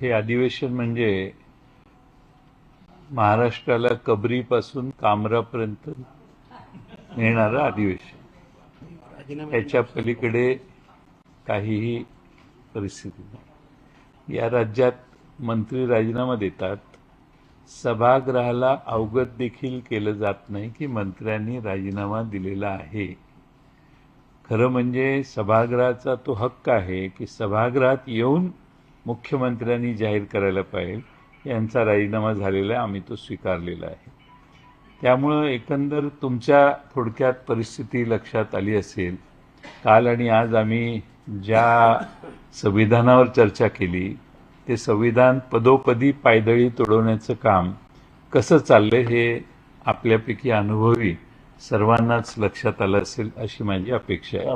हे अधिवेशन म्हणजे महाराष्ट्राला कबरीपासून कामरापर्यंत नेणारं अधिवेशन. याच्या पलीकडे काहीही परिस्थिती नाही. या राज्यात मंत्री राजीनामा देतात. सभागृहाला अवगत देखील केलं जात नाही की मंत्र्यांनी राजीनामा दिलेला आहे. खरं म्हणजे सभागृहाचा तो हक्क आहे की सभागृहात येऊन मुख्यमंत्र्यांनी जाहीर करायला पाहिजे. यांचा राजीनामा झालेला आहे आम्ही तो स्वीकारलेला आहे. त्यामुळं एकंदर तुमच्या थोडक्यात परिस्थिती लक्षात आली असेल. काल आणि आज आम्ही ज्या संविधानावर चर्चा केली ते संविधान पदोपदी पायदळी तोडवण्याचं काम कसं चाललंय हे आपल्यापैकी अनुभवी सर्वांनाच लक्षात आलं असेल अशी माझी अपेक्षा आहे.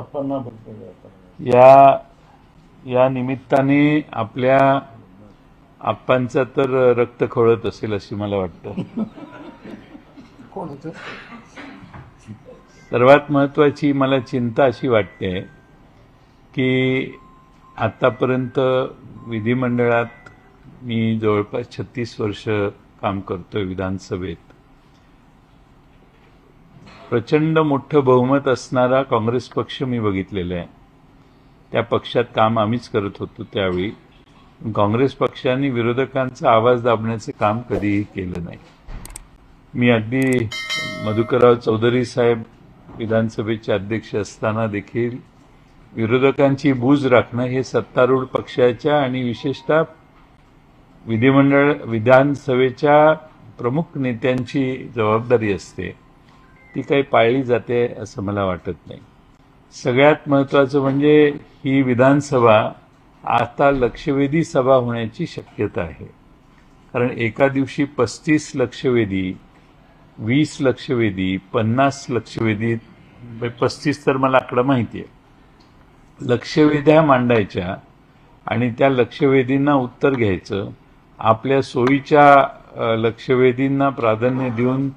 या या निमित्ताने आपल्या आप्पांचं तर रक्त खवळत असेल अशी मला वाटतं. सर्वात महत्वाची मला चिंता अशी वाटते की आतापर्यंत विधिमंडळात मी जवळपास छत्तीस वर्ष काम करतोय विधानसभेत. प्रचंड मोठं बहुमत असणारा काँग्रेस पक्ष मी बघितलेला आहे. त्या पक्षात काम आम्हीच करत होतो त्यावेळी. काँग्रेस पक्षाने विरोधकांचा आवाज दाबण्याचं काम कधीही केलं नाही. मी अगदी मधुकरराव चौधरी साहेब विधानसभेचे अध्यक्ष असताना देखील विरोधकांची बूज राखणं हे सत्तारूढ पक्षाच्या आणि विशेषतः विधिमंडळ विधानसभेच्या प्रमुख नेत्यांची जबाबदारी असते. ती काही पाळली जाते असं मला वाटत नाही. सगळ्यात महत्त्वाचं म्हणजे ही विधानसभा आता लक्षवेधी सभा होण्याची शक्यता आहे. कारण एका दिवशी पस्तीस लक्षवेधी वीस लक्षवेधी पन्नास लक्षवेधी पस्तीस तर मला आकडा माहिती आहे लक्षवेध्या मांडायच्या आणि त्या लक्षवेधींना उत्तर घ्यायचं. आपल्या सोयीच्या लक्षवेधींना प्राधान्य देऊन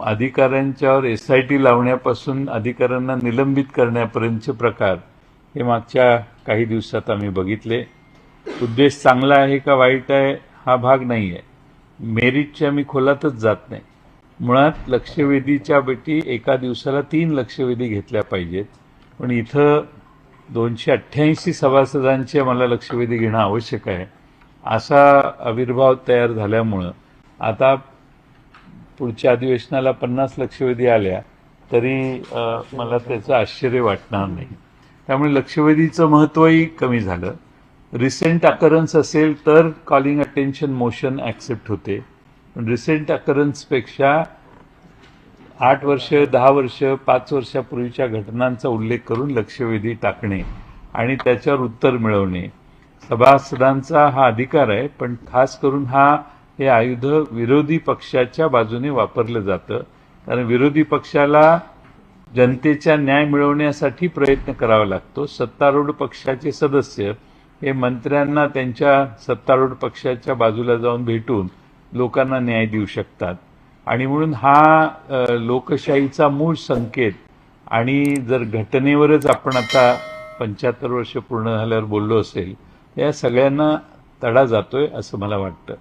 अधिकाऱ्यांच्यावर एस आय टी लावण्यापासून अधिकाऱ्यांना निलंबित करण्यापर्यंतचे प्रकार हे मागच्या काही दिवसात आम्ही बघितले. उद्देश चांगला आहे का वाईट आहे हा भाग नाही आहे मेरिटच्या मी खोलातच जात नाही. मुळात लक्षवेधीच्या बेटी एका दिवसाला तीन लक्षवेधी घेतल्या पाहिजेत. पण इथं दोनशे अठ्ठ्याऐंशी सभासदांचे मला लक्षवेधी घेणं आवश्यक आहे. असा आविर्भाव तयार झाल्यामुळं आता पुढच्या अधिवेशनाला पन्नास लक्षवेधी आल्या तरी मला त्याचं आश्चर्य वाटणार नाही. त्यामुळे लक्षवेधीचं महत्त्वही कमी झालं. रिसेंट अकरन्स असेल तर कॉलिंग अटेन्शन मोशन ॲक्सेप्ट होते. पण रिसेंट अकरन्सपेक्षा आठ वर्ष दहा वर्ष पाच वर्षापूर्वीच्या घटनांचा उल्लेख करून लक्षवेधी टाकणे आणि त्याच्यावर उत्तर मिळवणे. सभासदांचा हा अधिकार आहे पण खास करून हा हे आयुध विरोधी पक्षाच्या बाजूने वापरलं जातं. कारण विरोधी पक्षाला जनतेचा न्याय मिळवण्यासाठी प्रयत्न करावा लागतो. सत्तारूढ पक्षाचे सदस्य हे मंत्र्यांना त्यांच्या सत्तारूढ पक्षाच्या बाजूला जाऊन भेटून लोकांना न्याय देऊ शकतात. आणि म्हणून हा लोकशाहीचा मूळ संकेत आणि जर घटनेवरच आपण आता पंच्याहत्तर वर्ष पूर्ण झाल्यावर बोललो असेल या सगळ्यांना तडा जातोय असं मला वाटतं.